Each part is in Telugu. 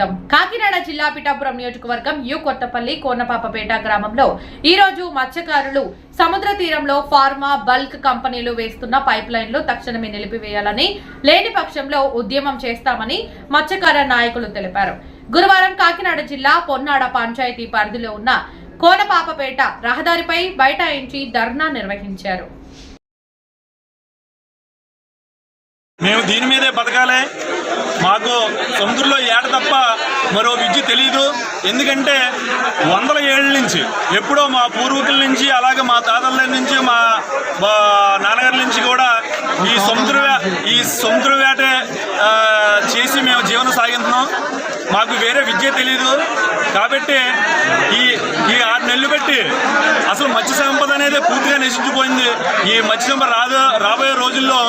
కాకినాడ జిల్లా పిఠాపురం నియోజకవర్గం యు కొత్తపల్లి కోనపాపపేట గ్రామంలో ఈ రోజు మత్స్యకారులు సముద్ర తీరంలో ఫార్మా బల్క్ కంపెనీలు వేస్తున్న పైప్ లైన్లు తక్షణమే నిలిపివేయాలని లేని పక్షంలో ఉద్యమం చేస్తామని మత్స్యకార నాయకులు తెలిపారు. గురువారం కాకినాడ జిల్లా పొన్నాడ పంచాయతీ పరిధిలో ఉన్న కోనపాపపేట రహదారిపై బైఠాయించి ధర్నా నిర్వహించారు. మేము దీని మీదే బతకాలి. మాకు సముద్రంలో ఏట తప్ప మరో విద్య తెలియదు ఎందుకంటే వందల ఏళ్ళ నుంచి ఎప్పుడో మా పూర్వీకుల నుంచి అలాగే మా తాతల నుంచి మా నాన్నగారి నుంచి కూడా ఈ సముద్ర వే- ఈ సముద్ర వేట చేసి మేము జీవనం సాగిస్తున్నాం. మాకు వేరే విద్య తెలియదు కాబట్టి ఈ ఈ ఆరు నెలలు పెట్టి అసలు మత్స్య సంపద అనేది పూర్తిగా నశించిపోయింది. ఈ మత్స్య సంపద రాదు రాబోయే రోజుల్లో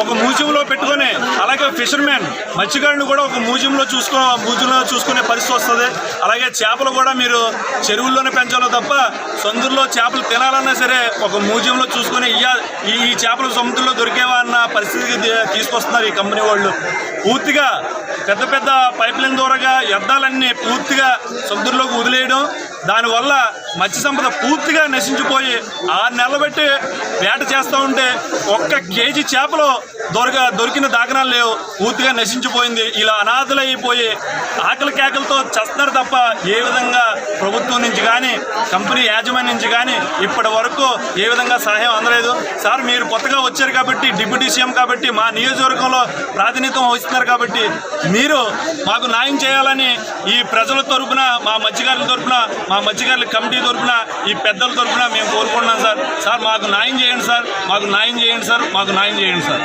ఒక మ్యూజియంలో పెట్టుకొని అలాగే ఫిషర్మెన్ మత్స్యకారుని కూడా ఒక మ్యూజియంలో చూసుకో మ్యూజియంలో చూసుకునే పరిస్థితి వస్తుంది. అలాగే చేపలు కూడా మీరు చెరువుల్లోనే పెంచాలో తప్ప సముద్రంలో చేపలు తినాలన్నా సరే ఒక మ్యూజియంలో చూసుకొని ఇయ్యా ఈ ఈ చేపలు సముద్రంలో దొరికేవా అన్న పరిస్థితికి తీసుకొస్తున్నారు ఈ కంపెనీ వాళ్ళు. పూర్తిగా పెద్ద పెద్ద పైప్లైన్ ద్వారాగా వ్యర్థాలన్నీ పూర్తిగా సముద్రంలోకి వదిలేయడం దానివల్ల మత్స్య సంపద పూర్తిగా నశించిపోయి ఆరు నెలలు పెట్టి వేట చేస్తూ ఉంటే ఒక్క కేజీ చేపలు దొరక దొరికిన దాఖనాలు లేవు. పూర్తిగా నశించిపోయింది. ఇలా అనాథలైపోయి ఆకలి కేకలతో చస్తున్నారు తప్ప ఏ విధంగా ప్రభుత్వం నుంచి కానీ కంపెనీ యాజమాన్యం నుంచి కానీ ఇప్పటి వరకు ఏ విధంగా సహాయం అందలేదు. సార్ మీరు కొత్తగా వచ్చారు కాబట్టి డిప్యూటీ సీఎం కాబట్టి మా నియోజకవర్గంలో ప్రాతినిధ్యం వహిస్తున్నారు కాబట్టి మీరు మాకు న్యాయం చేయాలని ఈ ప్రజల తరపున మా మత్స్యకారుల తరపున మా మత్స్యకారుల కమిటీ తరపున ఈ పెద్దల తరపున మేము కోరుకుంటున్నాం సార్. సార్ మాకు న్యాయం చేయండి సార్. మాకు న్యాయం చేయండి సార్. మాకు న్యాయం చేయండి సార్.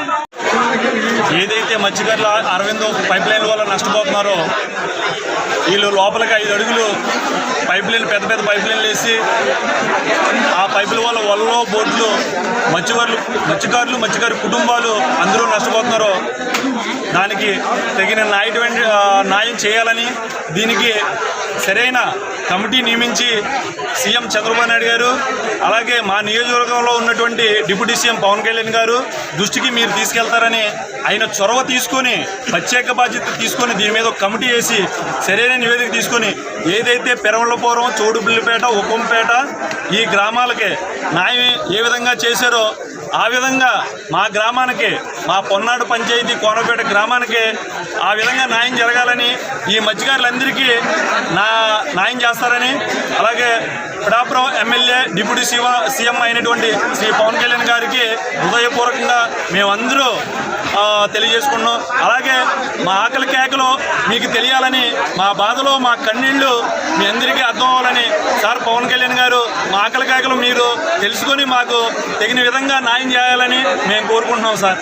ఏదైతే మత్స్యకారులు అరవింద్ పైప్ లైన్ వల్ల నష్టపోతున్నారో వీళ్ళు లోపలికి ఐదు అడుగులు పైప్ లైన్ పెద్ద పెద్ద పైప్ లైన్లు వేసి ఆ పైపుల వల్ల వలలో బోట్లు మత్స్యకారులు మత్స్యకారులు మత్స్యకారు కుటుంబాలు అందరూ నష్టపోతున్నారో దానికి తగిన నాయటువంటి న్యాయం చేయాలని దీనికి సరైన కమిటీ నియమించి సీఎం చంద్రబాబు నాయుడు గారు అలాగే మా నియోజకవర్గంలో ఉన్నటువంటి డిప్యూటీ సీఎం పవన్ కళ్యాణ్ గారు దృష్టికి మీరు తీసుకెళ్తారని ఆయన చొరవ తీసుకొని ప్రత్యేక బాధ్యత తీసుకొని దీని మీద ఒక కమిటీ వేసి సరైన నివేదిక తీసుకొని ఏదైతే పెరవలపురం చోడుబిల్లిపేట ఉక్కంపేట ఈ గ్రామాలకి న్యాయం ఏ విధంగా చేశారో ఆ విధంగా మా గ్రామానికి మా పొన్నాడు పంచాయతీ కోనపేట గ్రామానికి ఆ విధంగా న్యాయం జరగాలని ఈ మత్స్యకారులందరికీ నా న్యాయం చేస్తారని అలాగే పిడాపురం ఎమ్మెల్యే డిప్యూటీ శివ సీఎం అయినటువంటి శ్రీ పవన్ కళ్యాణ్ గారికి హృదయపూర్వకంగా మేమందరూ తెలియజేసుకున్నాం అలాగే మా ఆకలి కేకలు మీకు తెలియాలని మా బాధలో మా కన్నీళ్ళు మీ అందరికీ అర్థం అవ్వాలని సార్ పవన్ కళ్యాణ్ గారు మా ఆకలి కేకలు మీరు తెలుసుకొని మాకు తగిన విధంగా న్యాయం చేయాలని మేము కోరుకుంటున్నాం సార్.